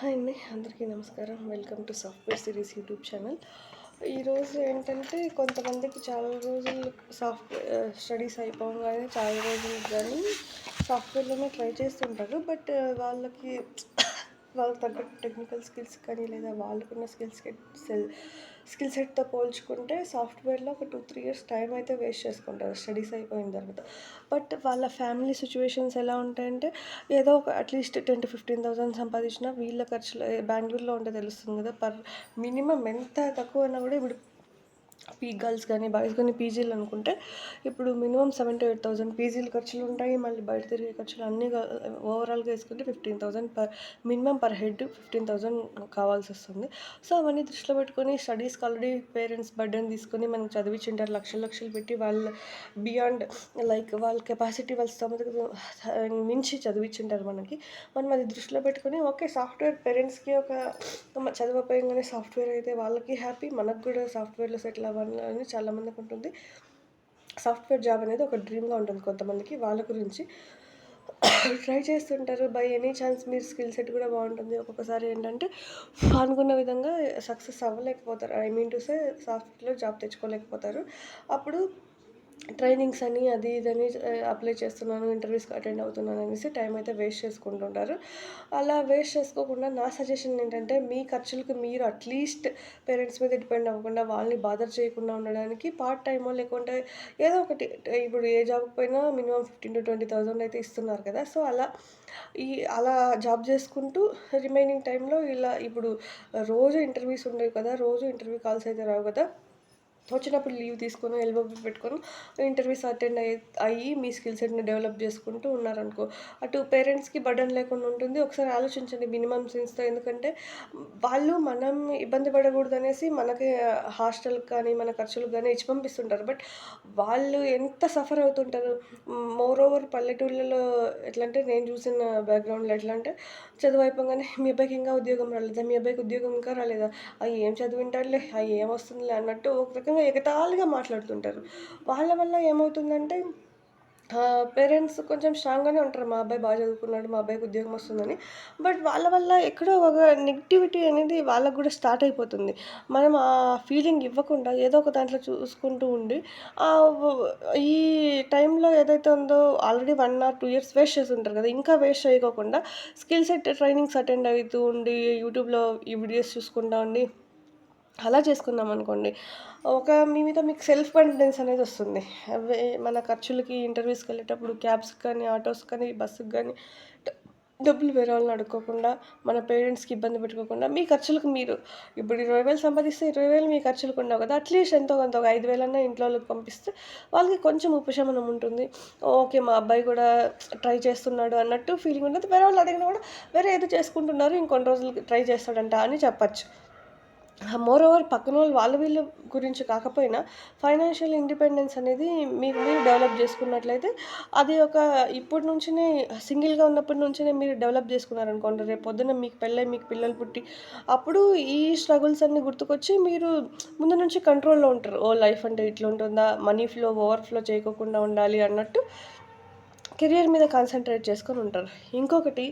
Hi అండి అందరికీ నమస్కారం. Welcome to software series YouTube channel. ఈరోజు ఏంటంటే కొంతమందికి చాలా రోజులు సాఫ్ట్వేర్ స్టడీస్ అయిపోగానే చాలా రోజులు కానీ సాఫ్ట్వేర్లోనే ట్రై చేస్తుంటారు. బట్ వాళ్ళకి వాళ్ళకి తగ్గట్టు టెక్నికల్ స్కిల్స్ కానీ లేదా వాళ్ళకున్న స్కిల్స్ సెల్ స్కిల్ సెట్తో పోల్చుకుంటే సాఫ్ట్వేర్లో ఒక టూ త్రీ ఇయర్స్ టైం అయితే వేస్ట్ చేసుకుంటారు. స్టడీస్ అయిపోయిన తర్వాత. బట్ వాళ్ళ ఫ్యామిలీ సిచ్యువేషన్స్ ఎలా ఉంటాయంటే ఏదో ఒక at least ten to fifteen thousand సంపాదించిన వీళ్ళ ఖర్చులు బెంగళూరులో ఉంటే తెలుస్తుంది కదా పర్ మినిమం ఎంత తక్కువ అన్నా కూడా ఇప్పుడు పీ గర్ల్స్ కానీ బాయ్స్ కానీ పీజీలు అనుకుంటే ఇప్పుడు minimum seven to eight thousand పీజీలు ఖర్చులు ఉంటాయి. మళ్ళీ బయట తిరిగే ఖర్చులు అన్నీ ఓవరాల్గా వేసుకుంటే fifteen thousand per minimum per head fifteen thousand కావాల్సి వస్తుంది. సో అవన్నీ దృష్టిలో పెట్టుకొని స్టడీస్కి ఆల్రెడీ పేరెంట్స్ బర్డెన్ తీసుకొని మనం చదివించుంటారు లక్షలు లక్షలు పెట్టి వాళ్ళ బియాండ్ లైక్ వాళ్ళ కెపాసిటీ వాళ్ళ స్తోమతకు మించి చదివించింటారు మనకి. మనం అది దృష్టిలో పెట్టుకొని ఓకే సాఫ్ట్వేర్ పేరెంట్స్కి ఒక చదివిపోయంగానే సాఫ్ట్వేర్ అయితే వాళ్ళకి హ్యాపీ మనకు కూడా సాఫ్ట్వేర్లో సెటిల్ అని చాలామందికి ఉంటుంది. సాఫ్ట్వేర్ జాబ్ అనేది ఒక డ్రీమ్గా ఉంటుంది కొంతమందికి. వాళ్ళ గురించి ట్రై చేస్తుంటారు. బై ఎనీ ఛాన్స్ మీరు స్కిల్ సెట్ కూడా బాగుంటుంది. ఒక్కొక్కసారి ఏంటంటే అనుకున్న విధంగా సక్సెస్ అవ్వలేకపోతారు. ఐ మీన్ టు సే సాఫ్ట్వేర్లో జాబ్ తెచ్చుకోలేకపోతారు. అప్పుడు ట్రైనింగ్స్ అని అది ఇదని అప్లై చేస్తున్నాను ఇంటర్వ్యూస్కి అటెండ్ అవుతున్నాను అనేసి టైం అయితే వేస్ట్ చేసుకుంటుంటారు. అలా వేస్ట్ చేసుకోకుండా నా సజెషన్ ఏంటంటే మీ ఖర్చులకు మీరు అట్లీస్ట్ పేరెంట్స్ మీద డిపెండ్ అవ్వకుండా వాళ్ళని బాధర్ చేయకుండా ఉండడానికి పార్ట్ టైమో లేకుంటే ఏదో ఒకటి ఇప్పుడు ఏ జాబ్కి పోయినా minimum fifteen to twenty thousand అయితే ఇస్తున్నారు కదా. సో అలా ఈ అలా జాబ్ చేసుకుంటూ రిమైనింగ్ టైంలో ఇలా ఇప్పుడు రోజు ఇంటర్వ్యూస్ ఉండేవి కదా రోజు ఇంటర్వ్యూ కాల్స్ అయితే రావు కదా. వచ్చినప్పుడు లీవ్ తీసుకొని ఎల్బో పెట్టుకొని ఇంటర్వ్యూస్ అటెండ్ అయ్యి అయ్యి మీ స్కిల్ సెట్ని డెవలప్ చేసుకుంటూ ఉన్నారనుకో అటు పేరెంట్స్కి బర్డన్ లేకుండా ఉంటుంది. ఒకసారి ఆలోచించండి మినిమం సెన్స్తో ఎందుకంటే వాళ్ళు మనం ఇబ్బంది పడకూడదు అనేసి మనకి హాస్టల్ కానీ మన ఖర్చులకు కానీ ఇచ్చి పంపిస్తుంటారు. బట్ వాళ్ళు ఎంత సఫర్ అవుతుంటారు? మోర్ ఓవర్ పల్లెటూళ్ళలో ఎట్లా అంటే నేను చూసిన బ్యాక్గ్రౌండ్లో ఎట్లా అంటే చదువు అయిపోగానే మీ అబ్బాయికి ఇంకా ఉద్యోగం రాలేదా? మీ అబ్బాయికి ఉద్యోగం ఇంకా రాలేదా? అవి ఏం చదివింటారులే అవి ఏం వస్తుందిలే? అన్నట్టు ఒక రకంగా ఎగతాళిగా మాట్లాడుతుంటారు. వాళ్ళ వల్ల ఏమవుతుందంటే పేరెంట్స్ కొంచెం స్ట్రాంగ్గానే ఉంటారు. మా అబ్బాయి బాగా చదువుకున్నాడు మా అబ్బాయికి ఉద్యోగం వస్తుందని. బట్ వాళ్ళ వల్ల ఎక్కడో ఒక నెగిటివిటీ అనేది వాళ్ళకు కూడా స్టార్ట్ అయిపోతుంది. మనం ఆ ఫీలింగ్ ఇవ్వకుండా ఏదో ఒక దాంట్లో చూసుకుంటూ ఉండి ఈ టైంలో ఏదైతే ఉందో already one or two years waste చేసి ఉంటారు కదా. ఇంకా వేస్ట్ చేయకోకుండా స్కిల్ సెట్ ట్రైనింగ్స్ అటెండ్ అవుతూ ఉండి యూట్యూబ్లో ఈ వీడియోస్ చూసుకుంటా ఉండి అలా చేసుకున్నాం అనుకోండి. ఒక మీ మీద మీకు సెల్ఫ్ కాన్ఫిడెన్స్ అనేది వస్తుంది. అవే మన ఖర్చులకి ఇంటర్వ్యూస్కి వెళ్ళేటప్పుడు క్యాబ్స్ కానీ ఆటోస్ కానీ బస్సుకి కానీ డబ్బులు వేరే వాళ్ళని అడుక్కోకుండా మన పేరెంట్స్కి ఇబ్బంది పెట్టుకోకుండా మీ ఖర్చులకు మీరు ఇప్పుడు ఇరవై వేలు సంపాదిస్తే ఇరవై వేలు మీ ఖర్చులకు ఉండవు కదా. అట్లీస్ట్ ఎంతో కొంత ఒక ఐదు వేలన్నా ఇంట్లో వాళ్ళకి పంపిస్తే వాళ్ళకి కొంచెం ఉపశమనం ఉంటుంది. ఓకే మా అబ్బాయి కూడా ట్రై చేస్తున్నాడు అన్నట్టు ఫీలింగ్ ఉంటుంది. వేరే వాళ్ళు అడిగినా కూడా వేరే ఏదో చేసుకుంటున్నారు ఇంకొన్ని రోజులు ట్రై చేస్తాడంట అని చెప్పచ్చు. మోర్ ఓవర్ పక్కన వాళ్ళు వాళ్ళ వీళ్ళ గురించి కాకపోయినా ఫైనాన్షియల్ ఇండిపెండెన్స్ అనేది మీరు మీరు డెవలప్ చేసుకున్నట్లయితే అది ఒక ఇప్పటి నుంచినే సింగిల్గా ఉన్నప్పటి నుంచినే మీరు డెవలప్ చేసుకున్నారనుకోండి రేపు పొద్దున్న మీకు పెళ్ళై మీకు పిల్లలు పుట్టి అప్పుడు ఈ స్ట్రగుల్స్ అన్నీ గుర్తుకొచ్చి మీరు ముందు నుంచి కంట్రోల్లో ఉంటారు. ఓ లైఫ్ అంటే ఇట్లా ఉంటుందా? మనీ ఫ్లో ఓవర్ఫ్లో చేయకోకుండా ఉండాలి అన్నట్టు కెరియర్ మీద కాన్సన్ట్రేట్ చేసుకొని ఉంటారు. ఇంకొకటి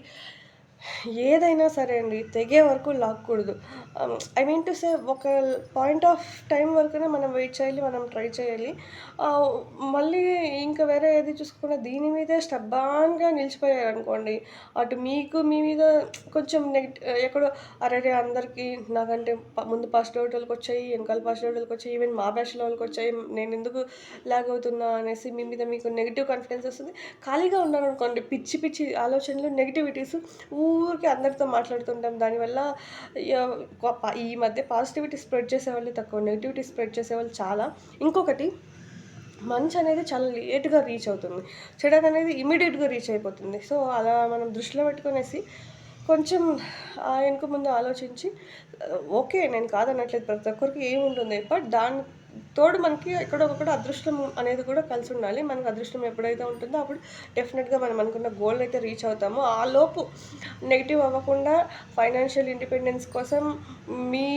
ఏదైనా సరే అండి తెగే వరకు లాక్కూడదు. ఐ మీన్ టు సే ఒక పాయింట్ ఆఫ్ టైం వరకునే మనం వెయిట్ చేయాలి మనం ట్రై చేయాలి. మళ్ళీ ఇంకా వేరే ఏది చూసుకున్నా దీని మీదే స్టబ్బాన్గా నిలిచిపోయారు అనుకోండి అటు మీకు మీ మీద కొంచెం నెగిట్ ఎక్కడో అరే అందరికీ నాకంటే ముందు పాస్ట్ వాళ్ళకి వచ్చాయి వెనకాల పాస్ట్ వాళ్ళకి వచ్చాయి ఈవెన్ మా బ్యాచ్లో వాళ్ళకి వచ్చాయి నేను ఎందుకు లాగ్ అవుతున్నా అనేసి మీ మీద మీకు నెగిటివ్ కాన్ఫిడెన్స్ వస్తుంది. ఖాళీగా ఉన్నాను అనుకోండి పిచ్చి పిచ్చి ఆలోచనలు నెగిటివిటీస్ ఊరికి అందరితో మాట్లాడుతుంటాం. దానివల్ల ఈ మధ్య పాజిటివిటీ స్ప్రెడ్ చేసేవాళ్ళు తక్కువ నెగిటివిటీ స్ప్రెడ్ చేసేవాళ్ళు చాలా. ఇంకొకటి మంచి అనేది చాలా లేట్గా రీచ్ అవుతుంది. చెడు అనేది ఇమీడియట్గా రీచ్ అయిపోతుంది. సో అలా మనం దృష్టిలో పెట్టుకునేసి కొంచెం వెనుక ముందు ఆలోచించి ఓకే నేను కాదనట్లేదు ప్రతి ఒక్కరికి ఏముంటుంది? బట్ దాని తోడు మనకి ఎక్కడొకక్కడ అదృష్టం అనేది కూడా కలిసి ఉండాలి. మనకు అదృష్టం ఎప్పుడైతే ఉంటుందో అప్పుడు డెఫినెట్గా మనం అనుకున్న గోల్ అయితే రీచ్ అవుతామో. ఆ లోపు నెగిటివ్ అవ్వకుండా ఫైనాన్షియల్ ఇండిపెండెన్స్ కోసం మీ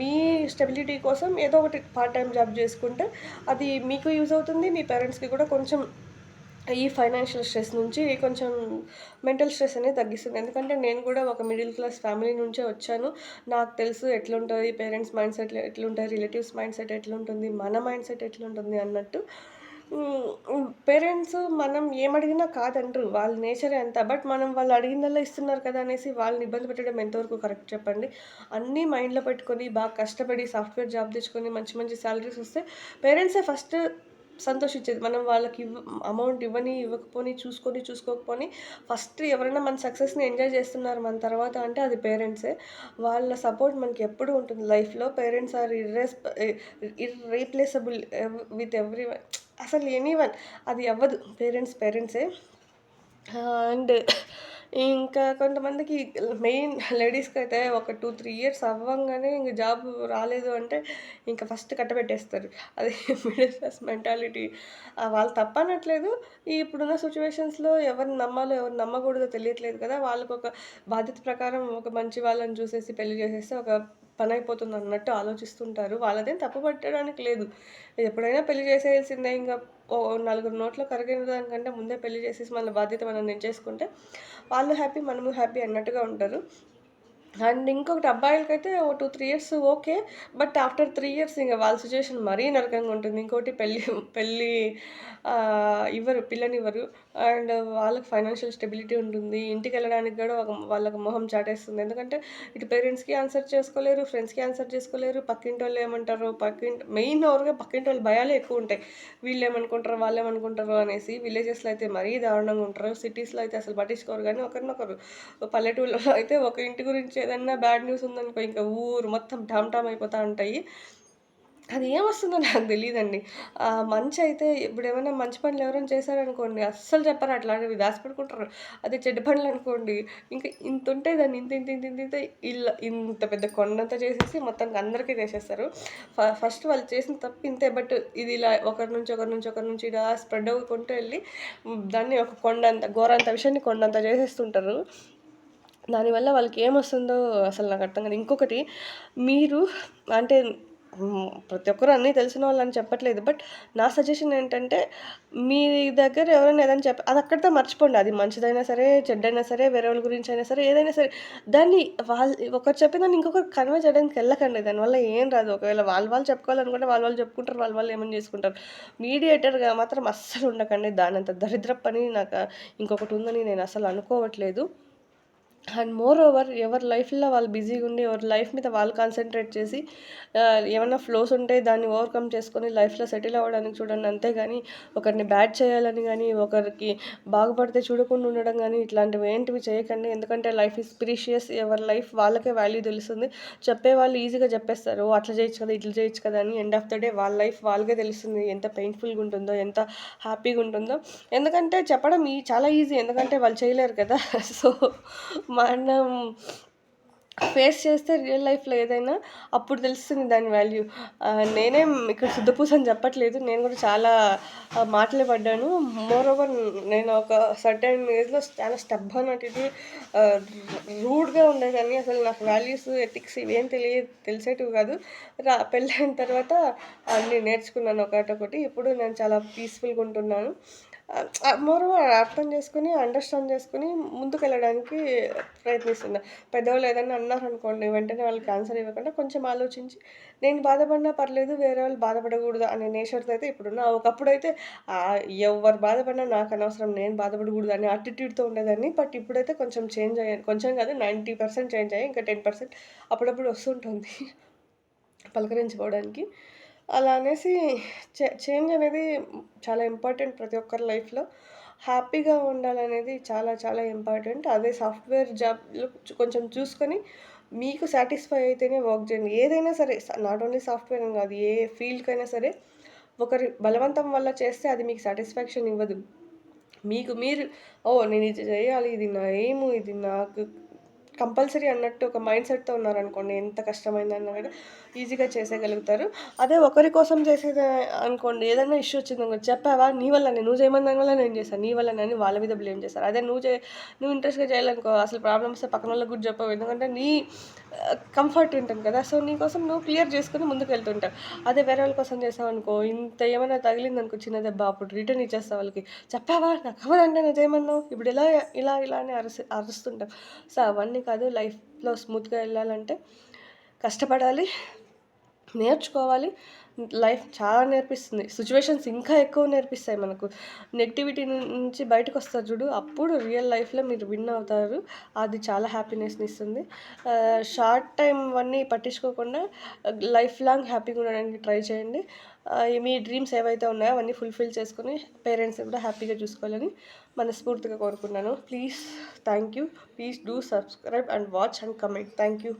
మీ స్టెబిలిటీ కోసం ఏదో ఒకటి పార్ట్ టైం జాబ్ చేసుకుంటే అది మీకు యూజ్ అవుతుంది. మీ పేరెంట్స్కి కూడా కొంచెం ఈ ఫైనాన్షియల్ స్ట్రెస్ నుంచి కొంచెం మెంటల్ స్ట్రెస్ అనేది తగ్గిస్తుంది. ఎందుకంటే నేను కూడా ఒక మిడిల్ క్లాస్ ఫ్యామిలీ నుంచే వచ్చాను. నాకు తెలుసు ఎట్లుంటుంది పేరెంట్స్ మైండ్ సెట్ ఎట్లుంటుంది రిలేటివ్స్ మైండ్ సెట్ ఎట్లుంటుంది మన మైండ్ సెట్ ఎట్లుంటుంది అన్నట్టు. పేరెంట్స్ మనం ఏమడిగినా కాదంటారు. వాళ్ళ నేచరే అంత బట్ మనం వాళ్ళు అడిగిందల్లా ఇస్తున్నారు కదా అనేసి వాళ్ళని ఇబ్బంది పెట్టడం ఎంతవరకు కరెక్ట్ చెప్పండి? అన్నీ మైండ్లో పెట్టుకొని బాగా కష్టపడి సాఫ్ట్వేర్ జాబ్ తెచ్చుకొని మంచి మంచి శాలరీస్ వస్తే పేరెంట్సే ఫస్ట్ సంతోషించేది. మనం వాళ్ళకి ఇవ్వ అమౌంట్ ఇవ్వని ఇవ్వకపోని చూసుకొని చూసుకోకపోని ఫస్ట్ ఎవరైనా మన సక్సెస్ని ఎంజాయ్ చేస్తున్నారు మన తర్వాత అంటే అది పేరెంట్సే. వాళ్ళ సపోర్ట్ మనకి ఎప్పుడు ఉంటుంది. లైఫ్లో పేరెంట్స్ ఆర్ ఇర్రెస్ ఇర్రీప్లేసబుల్ విత్ ఎవ్రీ అసలు ఎనీవన్. అది అవ్వదు. పేరెంట్స్ పేరెంట్సే. అండ్ ఇంకా కొంతమందికి మెయిన్ లేడీస్కి అయితే ఒక టూ త్రీ ఇయర్స్ అవ్వంగానే ఇంక జాబ్ రాలేదు అంటే ఇంకా ఫస్ట్ కట్టబెట్టేస్తారు. అది మిడిల్ క్లాస్ మెంటాలిటీ. వాళ్ళు తప్పనట్లేదు. ఇప్పుడున్న సిచ్యువేషన్స్లో ఎవరిని నమ్మాలో ఎవరు నమ్మకూడదో తెలియట్లేదు కదా. వాళ్ళకు ఒక బాధ్యత ప్రకారం ఒక మంచి వాళ్ళని చూసేసి పెళ్ళి చేసేస్తే ఒక పని అయిపోతుంది అన్నట్టు ఆలోచిస్తుంటారు. వాళ్ళదేం తప్పు పట్టడానికి లేదు. ఎప్పుడైనా పెళ్ళి చేసేయాల్సిందే. ఇంకా నలుగురు నోట్లో కరిగిన దానికంటే ముందే పెళ్ళి చేసేసి మన బాధ్యత మనం నెంచేసుకుంటే వాళ్ళు హ్యాపీ మనము హ్యాపీ అన్నట్టుగా ఉంటారు. అండ్ ఇంకొకటి అబ్బాయిలకైతే ఓ two three years okay. But after three years ఇంకా వాళ్ళ సిచ్యువేషన్ మరీ నరకంగా ఉంటుంది. ఇంకోటి పెళ్ళి పెళ్ళి ఇవ్వరు పిల్లనివ్వరు. అండ్ వాళ్ళకి ఫైనాన్షియల్ స్టెబిలిటీ ఉంటుంది. ఇంటికి వెళ్ళడానికి కూడా ఒక వాళ్ళకి మొహం చాటేస్తుంది. ఎందుకంటే ఇటు పేరెంట్స్కి ఆన్సర్ చేసుకోలేరు ఫ్రెండ్స్కి ఆన్సర్ చేసుకోలేరు. పక్కింటి వాళ్ళు ఏమంటారు? పక్కింటి మెయిన్ ఓవర్గా పక్కింటి వాళ్ళు భయాలే ఎక్కువ ఉంటాయి. వీళ్ళు ఏమనుకుంటారు? వాళ్ళు ఏమనుకుంటారు? అనేసి విలేజెస్లో అయితే మరీ దారుణంగా ఉంటారు. సిటీస్లో అయితే అసలు పట్టించుకోరు. కానీ ఒకరినొకరు పల్లెటూళ్ళలో అయితే ఒక ఇంటి గురించి ఏదన్నా బ్యాడ్ న్యూస్ ఉందనుకో ఇంకా ఊరు మొత్తం టామ్ టామ్ అయిపోతూ ఉంటాయి. అది ఏమొస్తుందో నాకు తెలియదండి మంచి అయితే ఇప్పుడు ఏమైనా మంచి పనులు ఎవరైనా చేశారనుకోండి అస్సలు చెప్పరు అట్లాంటివి దాచిపెట్టుకుంటారు అది చెడ్డ పనులు అనుకోండి ఇంకా ఇంత ఉంటే దాన్ని ఇంత ఇంత ఇంత ఇంత ఇల్లు ఇంత పెద్ద కొండంతా చేసేసి మొత్తానికి అందరికీ చేసేస్తారు. ఫస్ట్ వాళ్ళు చేసిన తప్పు ఇంతే బట్ ఇది ఇలా ఒకరి నుంచి ఒకరి నుంచి ఒకరి నుంచి ఇలా స్ప్రెడ్ అవ్వకుంటూ వెళ్ళి దాన్ని ఒక కొండంత ఘోరంత విషయాన్ని కొండంత చేసేస్తుంటారు. దానివల్ల వాళ్ళకి ఏమొస్తుందో అసలు నాకు అర్థం కాదు. ఇంకొకటి మీరు అంటే ప్రతి ఒక్కరు అన్నీ తెలిసిన వాళ్ళని చెప్పట్లేదు. బట్ నా సజెషన్ ఏంటంటే మీ దగ్గర ఎవరైనా ఏదైనా చెప్ప అది అక్కడితో మర్చిపోండి. అది మంచిదైనా సరే చెడ్డైనా సరే వేరే వాళ్ళ గురించి అయినా సరే ఏదైనా సరే. దాన్ని వాళ్ళు ఒకరు చెప్పిన ఇంకొకరు కన్వే చేయడానికి వెళ్ళకండి. దానివల్ల ఏం రాదు. ఒకవేళ వాళ్ళు వాళ్ళు చెప్పుకోవాలనుకుంటే వాళ్ళు వాళ్ళు చెప్పుకుంటారు. వాళ్ళు వాళ్ళు ఏమని చేసుకుంటారు. మీడియేటర్గా మాత్రం అస్సలు ఉండకండి. దానంత దరిద్ర పని నాకు ఇంకొకటి ఉందని నేను అసలు అనుకోవట్లేదు. అండ్ మోర్ ఓవర్ ఎవరి లైఫ్లో వాళ్ళు బిజీగా ఉండి ఎవరి లైఫ్ మీద వాళ్ళు కాన్సన్ట్రేట్ చేసి ఏమైనా ఫ్లోస్ ఉంటే దాన్ని ఓవర్కమ్ చేసుకొని లైఫ్లో సెటిల్ అవ్వడానికి చూడండి. అంతేగాని ఒకరిని బ్యాడ్ చేయాలని కానీ ఒకరికి బాగుపడితే చూడకుండా ఉండడం కానీ ఇట్లాంటివి ఏంటివి చేయకండి. ఎందుకంటే లైఫ్ ఇస్ ప్రీషియస్ ఎవరి లైఫ్ వాళ్ళకే వాల్యూ తెలుస్తుంది. చెప్పే వాళ్ళు ఈజీగా చెప్పేస్తారు. అట్లా చేయొచ్చు కదా ఇట్లా చేయొచ్చు కదా అని ఎండ్ ఆఫ్ ద డే వాళ్ళ లైఫ్ వాళ్ళకే తెలుస్తుంది. ఎంత పెయిన్ఫుల్గా ఉంటుందో ఎంత హ్యాపీగా ఉంటుందో. ఎందుకంటే చెప్పడం ఈ చాలా ఈజీ. ఎందుకంటే వాళ్ళు చేయలేరు కదా. సో మనం ఫేస్ చేస్తే రియల్ లైఫ్లో ఏదైనా అప్పుడు తెలుస్తుంది దాని వాల్యూ నేనేం ఇక్కడ శుద్ధపూస అని చెప్పట్లేదు. నేను కూడా చాలా మాటలే పడ్డాను. మోర్ ఓవర్ నేను ఒక సర్టెన్ ఏజ్లో చాలా స్టబ్ అన్నట్టు రూడ్గా ఉండేదాన్ని. అసలు నాకు వాల్యూస్ ఎథిక్స్ ఇవేం తెలియ తెలిసేటివి కాదు. రా పెళ్ళైన తర్వాత అన్నీ నేర్చుకున్నాను ఒకటొకటి. ఇప్పుడు నేను చాలా పీస్ఫుల్గా ఉంటున్నాను. మోర్ అర్థం చేసుకుని అండర్స్టాండ్ చేసుకుని ముందుకు వెళ్ళడానికి ప్రయత్నిస్తున్నా. పెద్దవాళ్ళు ఏదైనా అన్నారు అనుకోండి వెంటనే వాళ్ళకి ఆన్సర్ ఇవ్వకుండా కొంచెం ఆలోచించి నేను బాధపడినా పర్లేదు వేరే వాళ్ళు బాధపడకూడదు అనే నేచర్తో అయితే ఇప్పుడున్న. ఒకప్పుడు అయితే ఎవరు బాధపడినా నాకు అనవసరం నేను బాధపడకూడదు అనే అటిట్యూడ్తో ఉండేదాన్ని. బట్ ఇప్పుడైతే కొంచెం చేంజ్ అయ్యాను కొంచెం కాదు నైంటీ పర్సెంట్ చేంజ్ అయ్యాయి ఇంకా టెన్ పర్సెంట్ అప్పుడప్పుడు వస్తుంటుంది. పలకరించుకోవడానికి. అలా అనేసి చేంజ్ అనేది చాలా ఇంపార్టెంట్ ప్రతి ఒక్కరి లైఫ్లో. హ్యాపీగా ఉండాలనేది చాలా చాలా ఇంపార్టెంట్. అదే సాఫ్ట్వేర్ జాబ్లో కొంచెం చూసుకొని మీకు సాటిస్ఫై అయితేనే వర్క్ చేయండి. ఏదైనా సరే నాట్ ఓన్లీ సాఫ్ట్వేర్ అని కాదు ఏ ఫీల్డ్కైనా సరే ఒకరి బలవంతం వల్ల చేస్తే అది మీకు సాటిస్ఫాక్షన్ ఇవ్వదు. మీకు మీరు ఓ నేను ఇది చేయాలి ఇది నా ఏము ఇది నాకు కంపల్సరీ అన్నట్టు ఒక మైండ్ సెట్తో ఉన్నారనుకోండి ఎంత కష్టమైందన్న కూడా ఈజీగా చేసేయగలుగుతారు. అదే ఒకరి కోసం చేసేది అనుకోండి ఏదైనా ఇష్యూ వచ్చింది చెప్పావా? నీ వల్ల నువ్వు చేయమని వల్ల నేను చేశాను నీ వల్ల నేను వాళ్ళ మీద బ్లేమ్ చేస్తారు. అదే నువ్వు చే నువ్వు ఇంట్రెస్ట్గా చేయాలనుకో అసలు ప్రాబ్లమ్ వస్తే పక్కన వాళ్ళకి కూడా చెప్పవు. ఎందుకంటే నీ కంఫర్ట్ ఉంటుంది కదా. సో నీ కోసం నువ్వు క్లియర్ చేసుకుని ముందుకు వెళ్తుంటావు. అదే వేరే వాళ్ళ కోసం చేసావు అనుకో ఇంత ఏమైనా తగిలింది అనుకో చిన్న దెబ్బ అప్పుడు రిటర్న్ ఇచ్చేస్తావు వాళ్ళకి. చెప్పావా? నాకు అవ్వదంటే నువ్వు చేయమన్నావు? ఇప్పుడు ఇలా ఇలా ఇలా అని అరుసు అరుస్తుంటావు. సో అవన్నీ కాదు లైఫ్లో స్మూత్గా వెళ్ళాలంటే కష్టపడాలి నేర్చుకోవాలి. లైఫ్ చాలా నేర్పిస్తుంది. సిచ్యువేషన్స్ ఇంకా ఎక్కువ నేర్పిస్తాయి మనకు. నెగిటివిటీ నుంచి బయటకు వస్తారు చూడు. అప్పుడు రియల్ లైఫ్లో మీరు విన్ అవుతారు. అది చాలా హ్యాపీనెస్ని ఇస్తుంది. షార్ట్ టైం అన్నీ పట్టించుకోకుండా లైఫ్ లాంగ్ హ్యాపీగా ఉండడానికి ట్రై చేయండి. మీ డ్రీమ్స్ ఏవైతే ఉన్నాయో అవన్నీ ఫుల్ఫిల్ చేసుకుని పేరెంట్స్ కూడా హ్యాపీగా చూసుకోవాలని మనస్ఫూర్తిగా కోరుకున్నాను. Please thank you please do subscribe and watch and comment. Thank you